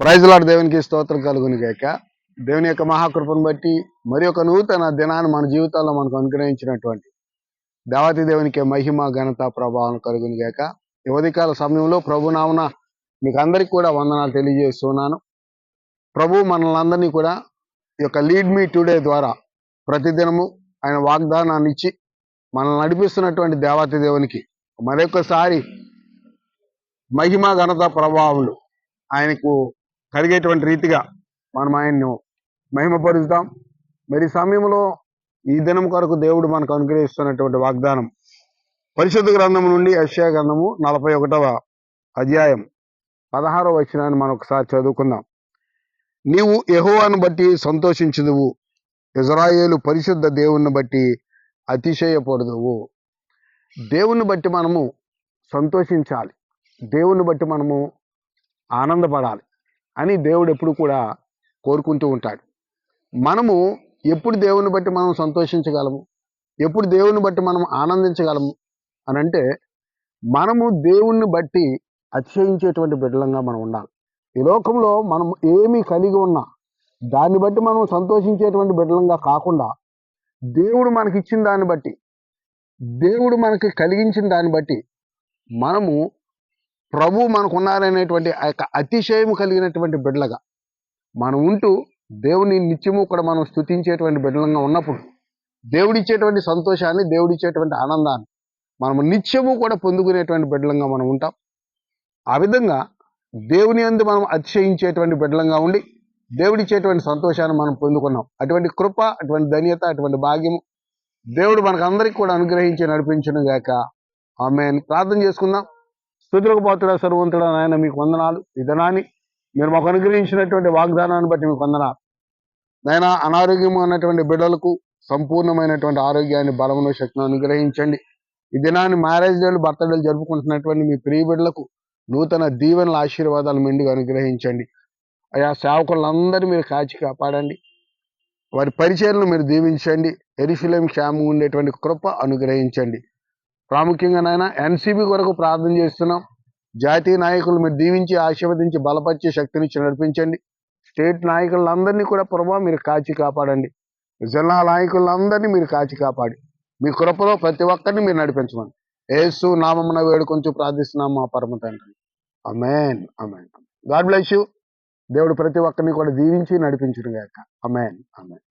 ప్రైజ్లాడు దేవునికి స్తోత్రం కలుగుని గాక. దేవుని యొక్క మహాకృపను బట్టి మరి ఒక నూతన దినాన్ని మన జీవితాల్లో మనకు అనుగ్రహించినటువంటి దేవతి దేవునికి మహిమ ఘనత ప్రభావం కలుగుని గాక. ఈ సమయంలో ప్రభు నామున మీకు అందరికీ కూడా వందనాలు తెలియజేస్తున్నాను. ప్రభు మనల్ని కూడా ఈ యొక్క లీడ్ మీ టుడే ద్వారా ప్రతిదినము ఆయన వాగ్దానాన్ని ఇచ్చి మనల్ని నడిపిస్తున్నటువంటి దేవతి దేవునికి మరొకసారి మహిమ ఘనత ప్రభావములు ఆయనకు కలిగేటువంటి రీతిగా మనం ఆయన్ను మహిమపరుస్తాం. మరి సమయంలో ఈ దినం కొరకు దేవుడు మనకు అనుగ్రహిస్తున్నటువంటి వాగ్దానం పరిశుద్ధ గ్రంథం నుండి యశ్యా గ్రంథము నలభై ఒకటవ అధ్యాయం పదహారవ వచనాన్ని మనం ఒకసారి చదువుకుందాం. నీవు యహోవాను బట్టి సంతోషించుదువు ఇజ్రాయేలు పరిశుద్ధ దేవుణ్ణి బట్టి అతిశయపడదువు. దేవుణ్ణి బట్టి మనము సంతోషించాలి. దేవుణ్ణి బట్టి మనము ఆనందపడాలి. అని దేవుడు ఎప్పుడు కూడా కోరుకుంటూ ఉంటాడు. మనము ఎప్పుడు దేవుని బట్టి మనం సంతోషించగలము? ఎప్పుడు దేవుని బట్టి మనం ఆనందించగలము? అని అంటే మనము దేవుణ్ణి బట్టి అతిశయించేటువంటి బిడ్డలంగా మనం ఉండాలి. ఈ లోకంలో మనం ఏమి కలిగి ఉన్నా దాన్ని బట్టి మనం సంతోషించేటువంటి బిడ్డలంగా కాకుండా దేవుడు మనకి ఇచ్చిన దాన్ని బట్టి దేవుడు మనకి కలిగించిన దాన్ని బట్టి మనము ప్రభు మనకున్నారనేటువంటి ఆ యొక్క అతిశయం కలిగినటువంటి బిడ్డలుగా మనం ఉంటూ దేవుని నిత్యము కూడా మనం స్థుతించేటువంటి బిడ్డలంగా ఉన్నప్పుడు దేవుడిచ్చేటువంటి సంతోషాన్ని దేవుడిచ్చేటువంటి ఆనందాన్ని మనము నిత్యము కూడా పొందుకునేటువంటి బిడ్డలంగా మనం ఉంటాం. ఆ విధంగా దేవుని అందు మనం అతిశయించేటువంటి బిడ్డలంగా ఉండి దేవుడిచ్చేటువంటి సంతోషాన్ని మనం పొందుకున్నాం. అటువంటి కృప అటువంటి ధన్యత అటువంటి భాగ్యము దేవుడు మనకు కూడా అనుగ్రహించి నడిపించను గాక. ఆమె ప్రార్థన చేసుకుందాం. స్థుతులకు పాత్ర సర్వంతుడా నాయన మీకు వందనాలు. ఈ దినాన్ని మీరు మాకు అనుగ్రహించినటువంటి వాగ్దానాన్ని బట్టి మీకు వందనాలు. నాయన అనారోగ్యం ఉన్నటువంటి బిడ్డలకు సంపూర్ణమైనటువంటి ఆరోగ్యాన్ని బలమును శక్తిని అనుగ్రహించండి. ఈ దినాన్ని మ్యారేజ్ డేలు బర్త్డేలు జరుపుకుంటున్నటువంటి మీ ప్రియ బిడ్డలకు నూతన దీవెనల ఆశీర్వాదాలు మెండుగా అనుగ్రహించండి. ఆయా సేవకులందరూ మీరు కాచి కాపాడండి. వారి పరిచయలను మీరు దీవించండి. ఎరిశిలేం క్షేమం ఉండేటువంటి కృప అనుగ్రహించండి. ప్రాముఖ్యంగా నాయన ఎన్సీబీ కొరకు ప్రార్థన చేస్తున్నాం. జాతీయ నాయకులు మీరు దీవించి ఆశీర్వదించి బలపరిచే శక్తినిచ్చి నడిపించండి. స్టేట్ నాయకులందరినీ కూడా ప్రభావ మీరు కాచి కాపాడండి. జిల్లా నాయకులందరినీ మీరు కాచి కాపాడి. మీ కృపలో ప్రతి ఒక్కరిని మీరు నడిపించమని. ఏసు నామమున వేడుకొంచు ప్రార్థిస్తున్నాం మా పరమ తండ్రి. Amen amen God bless you. దేవుడు ప్రతి ఒక్కరిని కూడా దీవించి నడిపించును గాక. Amen amen